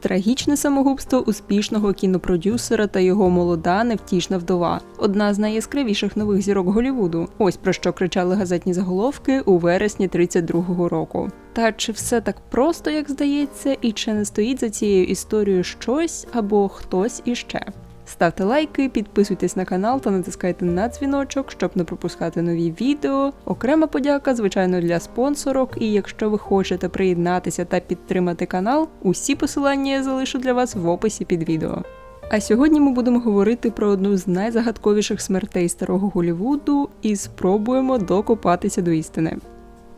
Трагічне самогубство успішного кінопродюсера та його молода невтішна вдова. Одна з найяскравіших нових зірок Голівуду. Ось про що кричали газетні заголовки у вересні 32-го року. Та чи все так просто, як здається, і чи не стоїть за цією історією щось або хтось іще? Ставте лайки, підписуйтесь на канал та натискайте на дзвіночок, щоб не пропускати нові відео. Окрема подяка, звичайно, для спонсорок. І якщо ви хочете приєднатися та підтримати канал, усі посилання я залишу для вас в описі під відео. А сьогодні ми будемо говорити про одну з найзагадковіших смертей старого Голівуду і спробуємо докопатися до істини.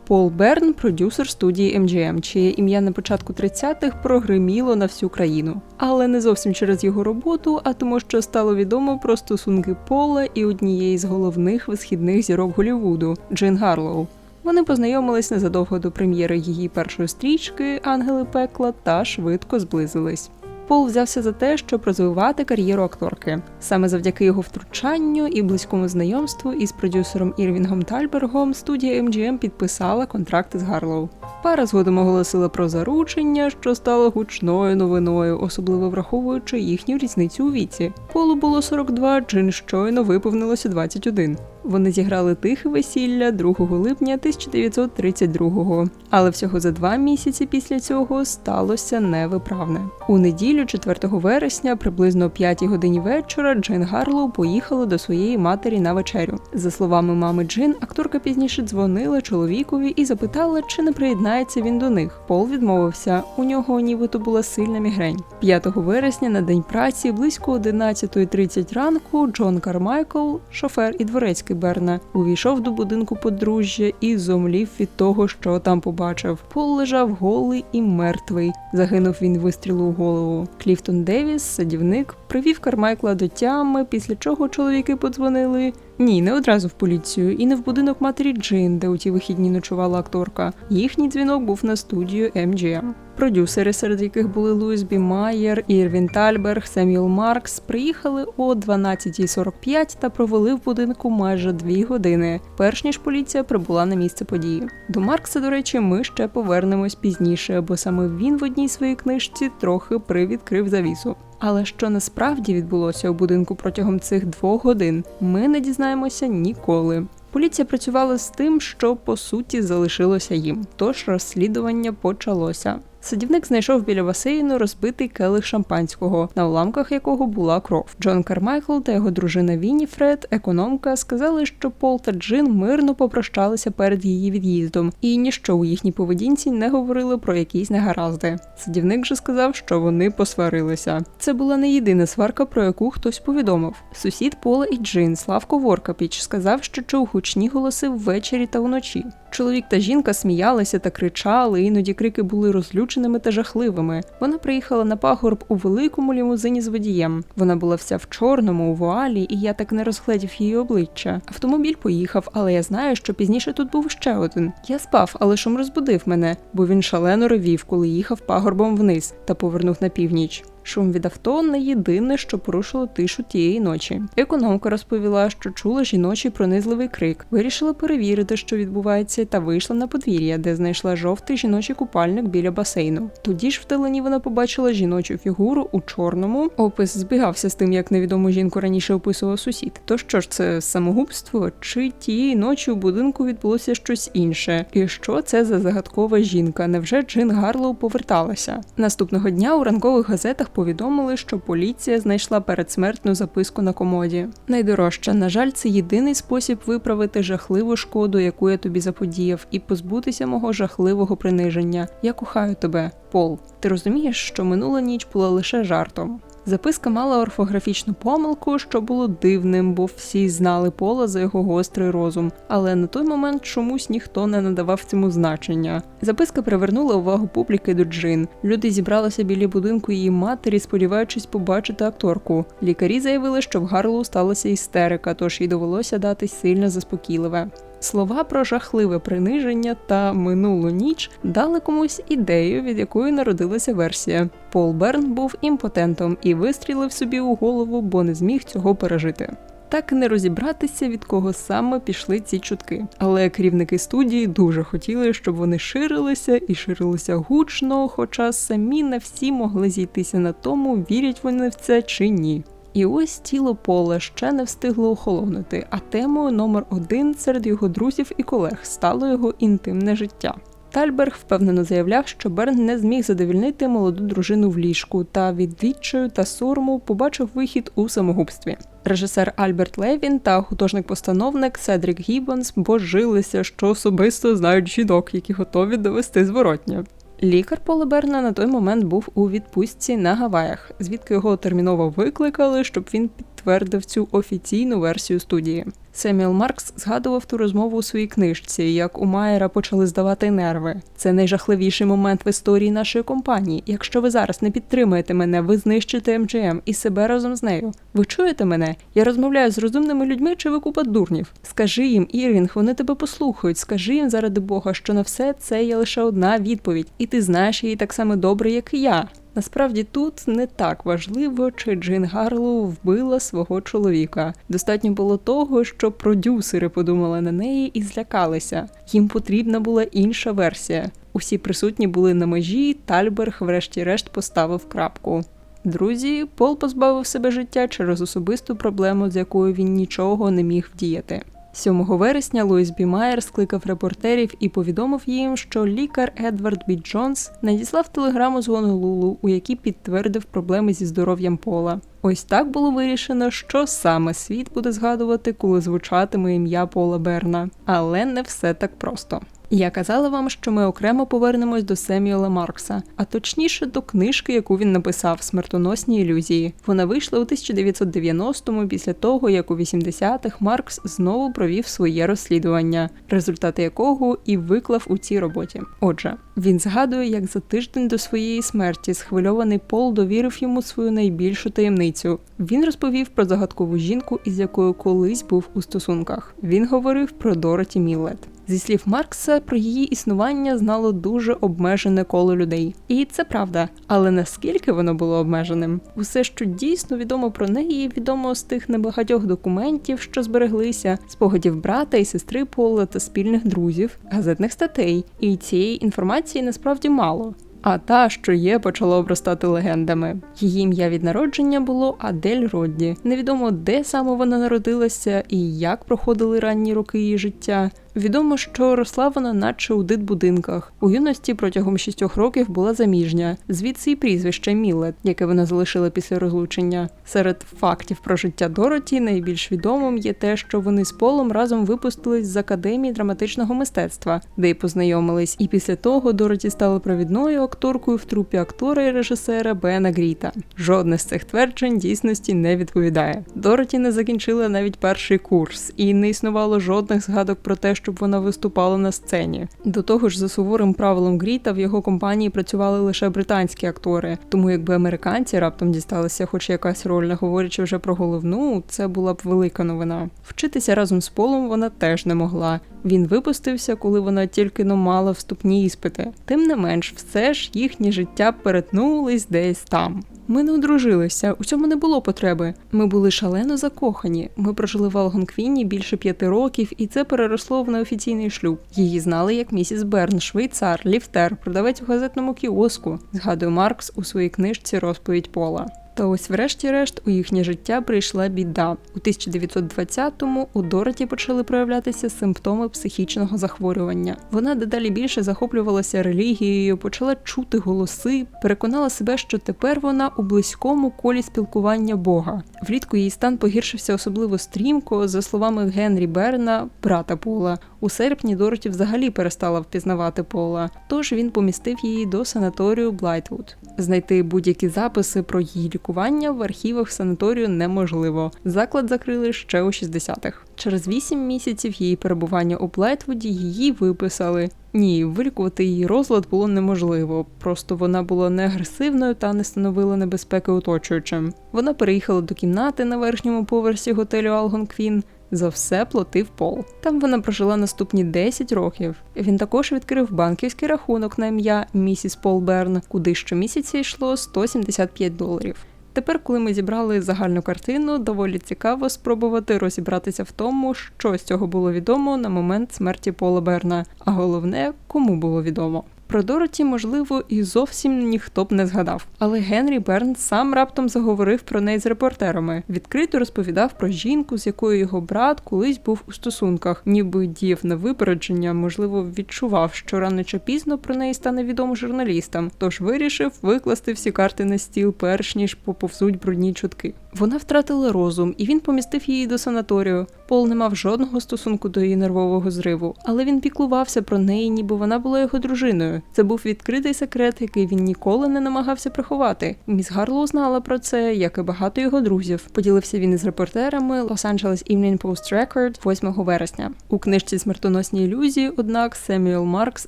Пол Берн, продюсер студії MGM, чиє ім'я на початку 30-х прогриміло на всю країну. Але не зовсім через його роботу, а тому, що стало відомо про стосунки Пола і однієї з головних висхідних зірок Голівуду Джин Гарлоу. Вони познайомились незадовго до прем'єри її першої стрічки Ангели пекла та швидко зблизились. Пол взявся за те, щоб розвивати кар'єру акторки. Саме завдяки його втручанню і близькому знайомству із продюсером Ірвінгом Тальбергом студія MGM підписала контракт з Гарлоу. Пара згодом оголосила про заручення, що стало гучною новиною, особливо враховуючи їхню різницю у віці. Полу було 42, Джин щойно виповнилося 21. Вони зіграли тихе весілля 2 липня 1932-го. Але всього за два місяці після цього сталося невиправне. У неділю, 4 вересня, приблизно о 5 годині вечора, Джин Гарлоу поїхала до своєї матері на вечерю. За словами мами Джин, акторка пізніше дзвонила чоловікові і запитала, чи не приєднається він до них. Пол відмовився. У нього нібито була сильна мігрень. 5 вересня на день праці, близько 11.30 ранку, Джон Кармайкл, шофер і дворецький Берна, увійшов до будинку подружжя і зомлів від того, що там побачив. Пол лежав голий і мертвий. Загинув він вистрілу у голову. Кліфтон Девіс, садівник, привів Кармайкла до тями, після чого чоловіки подзвонили. Ні, не одразу в поліцію, і не в будинок матері Джин, де у ті вихідні ночувала акторка. Їхній дзвінок був на студію MGM. Продюсери, серед яких були Луїс Бі Майер, Ірвін Тальберг, Семюел Маркс, приїхали о 12.45 та провели в будинку майже дві години, перш ніж поліція прибула на місце події. До Маркса, до речі, ми ще повернемось пізніше, бо саме він в одній своїй книжці трохи привідкрив завісу. Але що насправді відбулося у будинку протягом цих двох годин, ми не дізнаємося ніколи. Поліція працювала з тим, що по суті залишилося їм, тож розслідування почалося. Садівник знайшов біля басейну розбитий келих шампанського, на уламках якого була кров. Джон Кармайкл та його дружина Вінніфред, економка, сказали, що Пол та Джин мирно попрощалися перед її від'їздом, і ніщо у їхній поведінці не говорило про якісь негаразди. Садівник же сказав, що вони посварилися. Це була не єдина сварка, про яку хтось повідомив. Сусід Пола і Джин Славко Воркапіч сказав, що чув гучні голоси ввечері та вночі. Чоловік та жінка сміялися та кричали, іноді крики були розлюченими та жахливими. Вона приїхала на пагорб у великому лімузині з водієм. Вона була вся в чорному, у вуалі, і я так не розгледів її обличчя. Автомобіль поїхав, але я знаю, що пізніше тут був ще один. Я спав, але шум розбудив мене, бо він шалено ревів, коли їхав пагорбом вниз та повернув на північ. Шум від авто не єдине, що порушило тишу тієї ночі. Економка розповіла, що чула жіночий пронизливий крик. Вирішила перевірити, що відбувається, та вийшла на подвір'я, де знайшла жовтий жіночий купальник біля басейну. Тоді ж вдалині вона побачила жіночу фігуру у чорному. Опис збігався з тим, як невідому жінку раніше описував сусід. То що ж це самогубство? Чи тієї ночі у будинку відбулося щось інше? І що це за загадкова жінка? Невже Джин Гарлоу поверталася? Наступного дня у ранкових газетах повідомили, що поліція знайшла передсмертну записку на комоді. Найдорожча, на жаль, це єдиний спосіб виправити жахливу шкоду, яку я тобі заподіяв, і позбутися мого жахливого приниження. Я кохаю тебе, Пол. Ти розумієш, що минула ніч була лише жартом. Записка мала орфографічну помилку, що було дивним, бо всі знали Пола за його гострий розум. Але на той момент чомусь ніхто не надавав цьому значення. Записка привернула увагу публіки до Джин. Люди зібралися біля будинку її матері, сподіваючись побачити акторку. Лікарі заявили, що в Гарлоу сталася істерика, тож їй довелося дати сильно заспокійливе. Слова про жахливе приниження та минулу ніч дали комусь ідею, від якої народилася версія. Пол Берн був імпотентом і вистрілив собі у голову, бо не зміг цього пережити. так не розібратися, від кого саме пішли ці чутки. Але керівники студії дуже хотіли, щоб вони ширилися і ширилися гучно, хоча самі не всі могли зійтися на тому, вірять вони в це чи ні. І ось тіло Пола ще не встигло охолонути, а темою номер один серед його друзів і колег стало його інтимне життя. Тальберг впевнено заявляв, що Берн не зміг задовільнити молоду дружину в ліжку та від відчаю та сорому побачив вихід у самогубстві. Режисер Альберт Левін та художник-постановник Седрік Гіббонс божилися, що особисто знають жінок, які готові довести зворотнє. Лікар Пола Берна на той момент був у відпустці на Гаваях, звідки його терміново викликали, щоб він підтвердив цю офіційну версію студії. Семюел Маркс згадував ту розмову у своїй книжці, як у Майера почали здавати нерви. Це найжахливіший момент в історії нашої компанії. Якщо ви зараз не підтримуєте мене, ви знищите МGМ і себе разом з нею. Ви чуєте мене? Я розмовляю з розумними людьми чи ви купа дурнів. Скажи їм, Ірвінг, вони тебе послухають. Скажи їм заради Бога, що на все це є лише одна відповідь, і ти знаєш її так само добре, як і я. Насправді тут не так важливо, чи Джин Гарлоу вбила свого чоловіка. Достатньо було того, що продюсери подумали на неї і злякалися. Їм потрібна була інша версія. Усі присутні були на межі, Тальберг, врешті-решт, поставив крапку. Друзі, Пол позбавив себе життя через особисту проблему, з якою він нічого не міг вдіяти. 7 вересня Луїс Бі Майер скликав репортерів і повідомив їм, що лікар Едвард Бі Джонс надіслав телеграму з Гонолулу, у якій підтвердив проблеми зі здоров'ям пола. Ось так було вирішено, що саме світ буде згадувати, коли звучатиме ім'я Пола Берна. Але не все так просто. Я казала вам, що ми окремо повернемось до Семюела Маркса, а точніше до книжки, яку він написав Смертоносні ілюзії. Вона вийшла у 1990-му після того, як у 80-х Маркс знову провів своє розслідування, результати якого і виклав у цій роботі. Отже, він згадує, як за тиждень до своєї смерті схвильований Пол довірив йому свою найбільшу таємницю. Він розповів про загадкову жінку, із якою колись був у стосунках. Він говорив про Дороті Міллет. Зі слів Маркса, про її існування знало дуже обмежене коло людей. І це правда. Але наскільки воно було обмеженим? Усе, що дійсно відомо про неї, відомо з тих небагатьох документів, що збереглися, спогадів брата і сестри Пола та спільних друзів, газетних статей. І цієї інформації насправді мало. А та, що є, почала обростати легендами. Її ім'я від народження було Адель Родді. Невідомо, де саме вона народилася і як проходили ранні роки її життя. Відомо, що росла вона наче у дитбудинках. У юності протягом шістьох років була заміжня, звідси і прізвище Міллет, яке вона залишила після розлучення. Серед фактів про життя Дороті найбільш відомим є те, що вони з Полом разом випустились з академії драматичного мистецтва, де й познайомились. І після того Дороті стала провідною акторкою в трупі актора і режисера Бена Гріта. Жодне з цих тверджень дійсності не відповідає. Дороті не закінчила навіть перший курс, і не існувало жодних згадок про те, щоб вона виступала на сцені. До того ж, за суворим правилом Гріта в його компанії працювали лише британські актори. Тому якби американці раптом дісталися хоч якась роль, не говорячи вже про головну, це була б велика новина. Вчитися разом з полом вона теж не могла. Він випустився, коли вона тільки но мала вступні іспити. Тим не менш, все ж їхнє життя перетнулись десь там. Ми не одружилися, у цьому не було потреби. Ми були шалено закохані. Ми прожили в Алгонквіні більше п'яти років, і це переросло в неофіційний шлюб. Її знали як місіс Берн, швейцар, ліфтер, продавець у газетному кіоску. Згадує Маркс у своїй книжці Розповідь Пола. Та ось, врешті-решт, у їхнє життя прийшла біда. У 1920-му у Дороті почали проявлятися симптоми психічного захворювання. Вона дедалі більше захоплювалася релігією, почала чути голоси, переконала себе, що тепер вона у близькому колі спілкування Бога. Влітку її стан погіршився особливо стрімко, за словами Генрі Берна, брата Пола. У серпні Дороті взагалі перестала впізнавати Пола, тож він помістив її до санаторію Блайтвуд. Знайти будь-які записи про її лікування в архівах санаторію неможливо. Заклад закрили ще у 60-х. Через 8 місяців її перебування у Блайтвуді її виписали. Ні, вилікувати її розлад було неможливо, просто вона була не агресивною та не становила небезпеки оточуючим. Вона переїхала до кімнати на верхньому поверсі готелю Алгонквін. За все платив Пол. Там вона прожила наступні 10 років. Він також відкрив банківський рахунок на ім'я місіс Пол Берн, куди щомісяця йшло 175 доларів. Тепер, коли ми зібрали загальну картину, доволі цікаво спробувати розібратися в тому, що з цього було відомо на момент смерті Пола Берна, а головне, кому було відомо. Про Дороті, можливо, і зовсім ніхто б не згадав. Але Генрі Берн сам раптом заговорив про неї з репортерами. Відкрито розповідав про жінку, з якою його брат колись був у стосунках, ніби діяв на випередження, можливо, відчував, що рано чи пізно про неї стане відомо журналістам. Тож вирішив викласти всі карти на стіл, перш ніж поповзуть брудні чутки. Вона втратила розум, і він помістив її до санаторію. Пол не мав жодного стосунку до її нервового зриву, але він піклувався про неї, ніби вона була його дружиною. Це був відкритий секрет, який він ніколи не намагався приховати. Міс Гарлоу знала про це, як і багато його друзів. Поділився він із репортерами Los Angeles Evening Post Record 8 вересня. У книжці Смертоносні ілюзії, однак, Семюел Маркс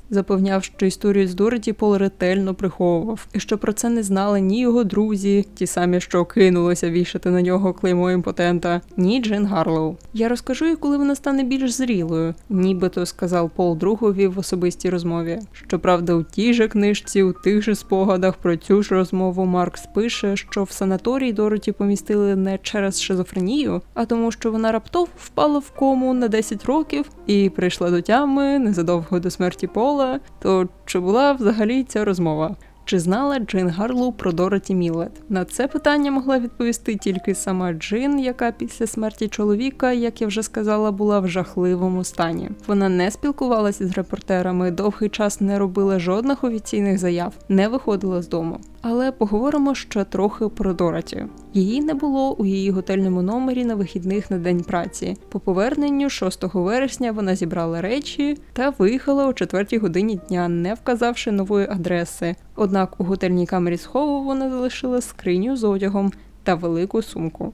запевняв, що історію з Дороті Пол ретельно приховував, і що про це не знали ні його друзі, ті самі, що кинулися вішати на нього клеймо імпотента, ні Джин Гарлоу. Я розкажу їй, коли вона стане більш зрілою, нібито сказав Пол другові в особистій розмові. Щоправда, у тій же книжці, у тих же спогадах про цю ж розмову Маркс пише, що в санаторій Дороті помістили не через шизофренію, а тому, що вона раптово впала в кому на 10 років і прийшла до тями незадовго до смерті Пола. То чи була взагалі ця розмова? Чи знала Джин Гарлоу про Дороті Міллет? На це питання могла відповісти тільки сама Джин, яка після смерті чоловіка, як я вже сказала, була в жахливому стані. Вона не спілкувалася з репортерами, довгий час не робила жодних офіційних заяв, не виходила з дому. Але поговоримо ще трохи про Дороті. Її не було у її готельному номері на вихідних на день праці. По поверненню 6 вересня вона зібрала речі та виїхала о 4 годині дня, не вказавши нової адреси. Однак у готельній камері схову вона залишила скриню з одягом та велику сумку.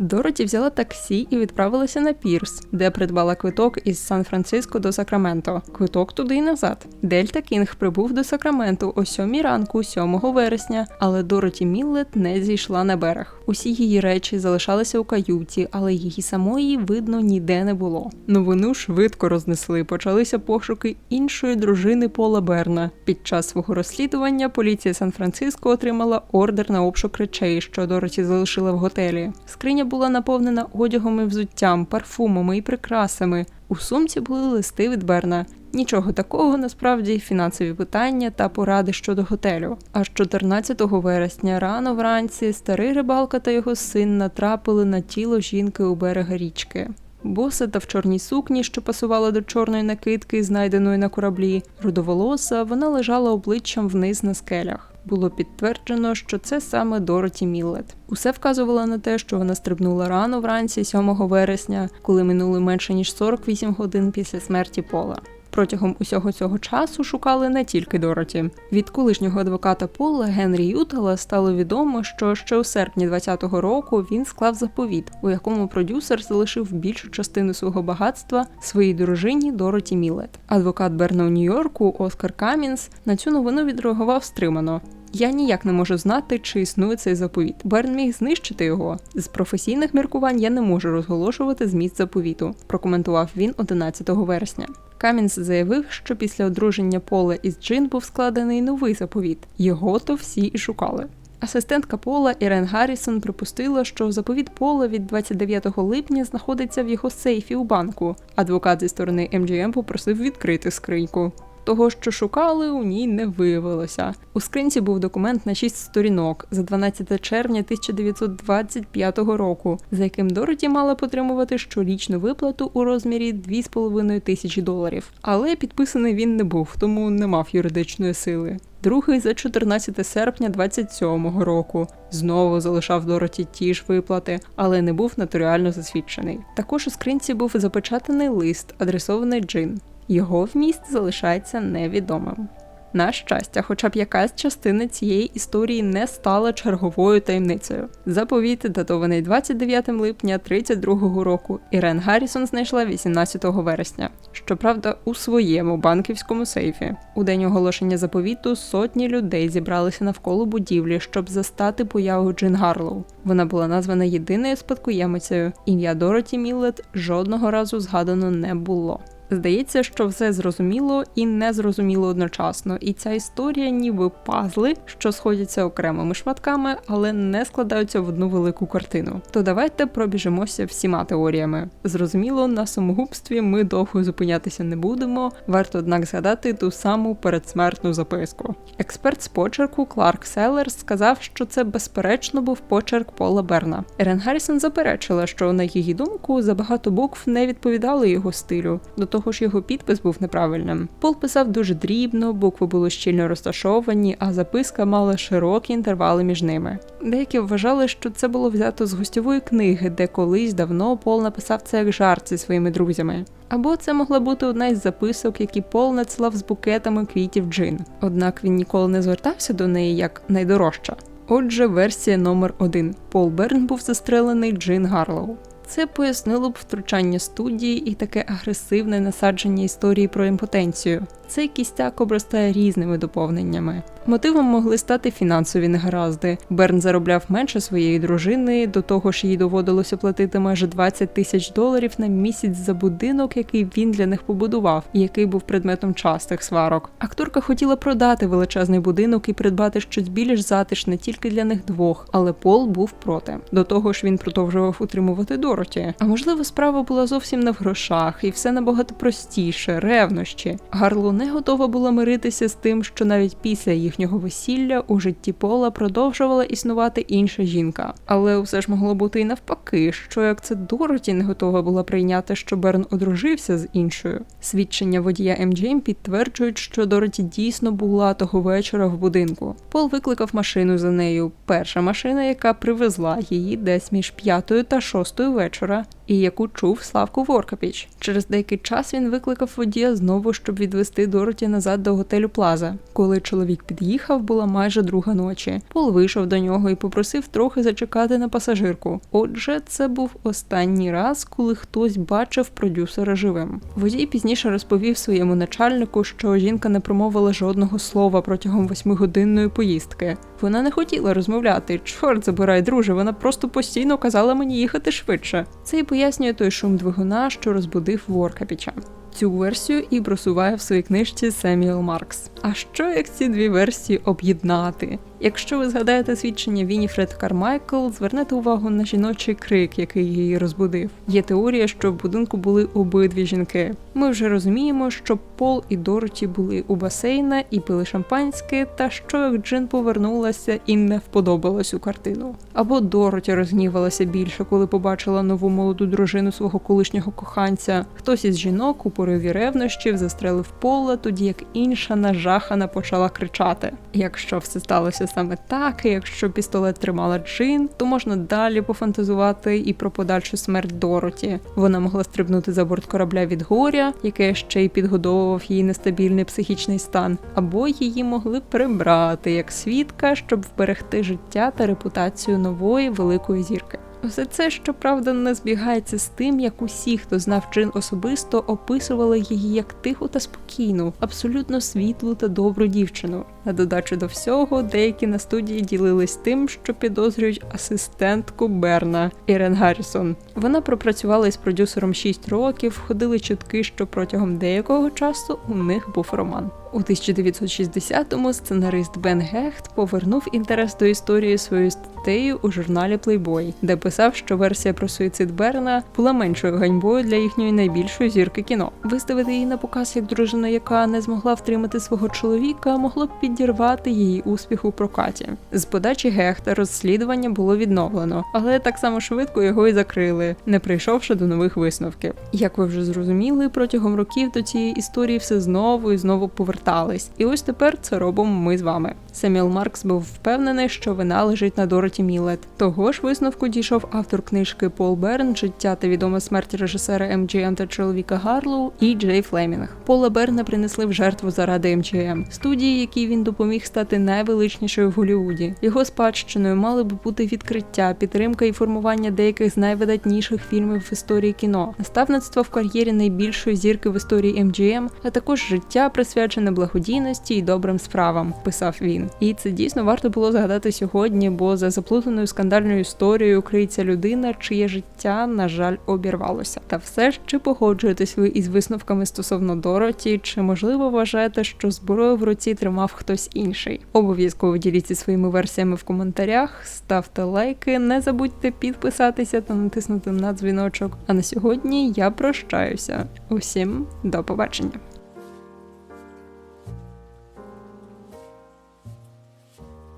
Дороті взяла таксі і відправилася на Пірс, де придбала квиток із Сан-Франциско до Сакраменто. Квиток туди й назад. Дельта Кінг прибув до Сакраменту о 7 ранку, 7 вересня, але Дороті Міллет не зійшла на берег. Усі її речі залишалися у каюті, але її самої видно ніде не було. Новину швидко рознесли. Почалися пошуки іншої дружини Пола Берна. Під час свого розслідування поліція Сан-Франциско отримала ордер на обшук речей, що Дороті залишила в готелі. Скриня була наповнена одягом і взуттям, парфумами і прикрасами. У сумці були листи від Берна. Нічого такого насправді фінансові питання та поради щодо готелю. Аж 14 вересня рано вранці старий рибалка та його син натрапили на тіло жінки у берега річки. Боса та в чорній сукні, що пасувала до чорної накидки, знайденої на кораблі, рудоволоса, вона лежала обличчям вниз на скелях. Було підтверджено, що це саме Дороті Міллет. Усе вказувало на те, що вона стрибнула рано вранці 7 вересня, коли минули менше ніж 48 годин після смерті Пола. Протягом усього цього часу шукали не тільки Дороті. Від колишнього адвоката Пола Генрі Ютала стало відомо, що ще у серпні 2020 року він склав заповіт, у якому продюсер залишив більшу частину свого багатства своїй дружині Дороті Мілет. Адвокат Берна у Нью-Йорку Оскар Камінс на цю новину відреагував стримано. Я ніяк не можу знати, чи існує цей заповіт. Берн міг знищити його. З професійних міркувань я не можу розголошувати зміст заповіту. Прокоментував він 11 вересня. Камінс заявив, що після одруження Пола із Джин був складений новий заповіт. Його то всі і шукали. Асистентка Пола Ірен Гаррісон припустила, що заповіт Пола від 29 липня знаходиться в його сейфі у банку. Адвокат зі сторони MGM попросив відкрити скриньку. Того, що шукали, у ній не виявилося. У скринці був документ на 6 сторінок за 12 червня 1925 року, за яким Дороті мала потримувати щорічну виплату у розмірі 2,5 тисячі доларів. Але підписаний він не був, тому не мав юридичної сили. Другий за 14 серпня 27-го року знову залишав Дороті ті ж виплати, але не був нотаріально засвідчений. Також у скринці був запечатаний лист, адресований Джин. Його вміст залишається невідомим. На щастя, хоча б якась частина цієї історії не стала черговою таємницею. Заповіт, датований 29 липня 32-го року, Ірен Гаррісон знайшла 18 вересня. Щоправда, у своєму банківському сейфі. У день оголошення заповіту сотні людей зібралися навколо будівлі, щоб застати появу Джин Гарлоу. Вона була названа єдиною спадкоємицею. Ім'я Дороті Міллет жодного разу згадано не було. Здається, що все зрозуміло і незрозуміло одночасно, і ця історія ніби пазли, що сходяться окремими шматками, але не складаються в одну велику картину. То давайте пробіжимося всіма теоріями. Зрозуміло, на самогубстві ми довго зупинятися не будемо. Варто однак згадати ту саму передсмертну записку. Експерт з почерку Кларк Селлер сказав, що це безперечно був почерк Пола Берна. Ерен Гаррісон заперечила, що на її думку забагато букв не відповідали його стилю. До ж, його підпис був неправильним. Пол писав дуже дрібно, букви були щільно розташовані, а записка мала широкі інтервали між ними. Деякі вважали, що це було взято з гостьової книги, де колись давно Пол написав це як жарт зі своїми друзями. Або це могла бути одна із записок, які Пол надсилав з букетами квітів Джин. Однак він ніколи не звертався до неї як найдорожча. Отже, версія номер один: Пол Берн був застрелений Джин Гарлоу. Це пояснило б втручання студії і таке агресивне насадження історії про імпотенцію. Цей кістяк обростає різними доповненнями. Мотивом могли стати фінансові негаразди. Берн заробляв менше своєї дружини, до того ж їй доводилося платити майже 20 тисяч доларів на місяць за будинок, який він для них побудував, і який був предметом частих сварок. Акторка хотіла продати величезний будинок і придбати щось більш затишне тільки для них двох, але Пол був проти. До того ж, він продовжував утримувати Дороті. А можливо, справа була зовсім не в грошах, і все набагато простіше, ревнощі. Гарло не готова була миритися з тим, що навіть після їхнього весілля у житті Пола продовжувала існувати інша жінка. Але все ж могло бути і навпаки, що як це Дороті не готова була прийняти, що Берн одружився з іншою. Свідчення водія МДМ підтверджують, що Дороті дійсно була того вечора в будинку. Пол викликав машину за нею. Перша машина, яка привезла її десь між п'ятою та шостою вечора. вечора. І яку чув Славко Воркапіч. Через деякий час він викликав водія знову, щоб відвести Дороті назад до готелю Плаза. Коли чоловік під'їхав, була майже друга ночі. Пол вийшов до нього і попросив трохи зачекати на пасажирку. Отже, це був останній раз, коли хтось бачив продюсера живим. Водій пізніше розповів своєму начальнику, що жінка не промовила жодного слова протягом восьмигодинної поїздки. Вона не хотіла розмовляти. Чорт забирай, друже, вона просто постійно казала мені їхати швидше. Це і пояснює той шум двигуна, що розбудив Воркапіча. Цю версію і просуває в своїй книжці Семюел Маркс. А що як ці дві версії об'єднати? Якщо ви згадаєте свідчення Вініфред Кармайкл, звернете увагу на жіночий крик, який її розбудив. Є теорія, що в будинку були обидві жінки. Ми вже розуміємо, що Пол і Дороті були у басейна і пили шампанське, та що як Джин повернулася і не вподобала цю картину. Або Дороті розгнівалася більше, коли побачила нову молоду дружину свого колишнього коханця. Хтось із жінок у пориві ревнощів застрелив пола, тоді як інша нажахана почала кричати. Якщо все сталося саме так, і якщо пістолет тримала Джин, то можна далі пофантазувати і про подальшу смерть Дороті. Вона могла стрибнути за борт корабля від горя, яке ще й підгодовував її нестабільний психічний стан, або її могли прибрати як свідка, щоб вберегти життя та репутацію нової великої зірки. Усе це, щоправда, не збігається з тим, як усі, хто знав Джин особисто, описували її як тиху та спокійну, абсолютно світлу та добру дівчину. На додачу до всього, деякі на студії ділились тим, що підозрюють асистентку Берна Ірен Гаррісон. Вона пропрацювала із продюсером 6 років, ходили чутки, що протягом деякого часу у них був роман. У 1960-му сценарист Бен Гехт повернув інтерес до історії своєю статтею у журналі Playboy, де писав, що версія про суїцид Берна була меншою ганьбою для їхньої найбільшої зірки кіно. Виставити її на показ як дружина, яка не змогла втримати свого чоловіка, могло б підірвати її успіх у прокаті. З подачі Гехта розслідування було відновлено, але так само швидко його і закрили, не прийшовши до нових висновків. Як ви вже зрозуміли, протягом років до цієї історії все знову і знову повертались. І ось тепер це робимо ми з вами. Семюел Маркс був впевнений, що вина лежить на Дороті Мілет. Того ж висновку дійшов автор книжки Пол Берн Життя та відома смерть режисера МГМ та чоловіка Гарлоу і Джей Флемінг. Пола Берна принесли в жертву заради МГМ. Студії, які він допоміг стати найвеличнішою в Голлівуді. Його спадщиною мали б бути відкриття, підтримка і формування деяких з найвидатніших фільмів в історії кіно, наставництво в кар'єрі найбільшої зірки в історії MGM, а також життя присвячене благодійності і добрим справам, писав він. І це дійсно варто було згадати сьогодні, бо за заплутаною скандальною історією криється людина, чиє життя, на жаль, обірвалося. Та все ж чи погоджуєтесь ви із висновками стосовно Дороті, чи можливо вважаєте, що зброю в руці тримав хтось інший? Обов'язково діліться своїми версіями в коментарях, ставте лайки, не забудьте підписатися та натиснути на дзвіночок. А на сьогодні я прощаюся. Усім до побачення.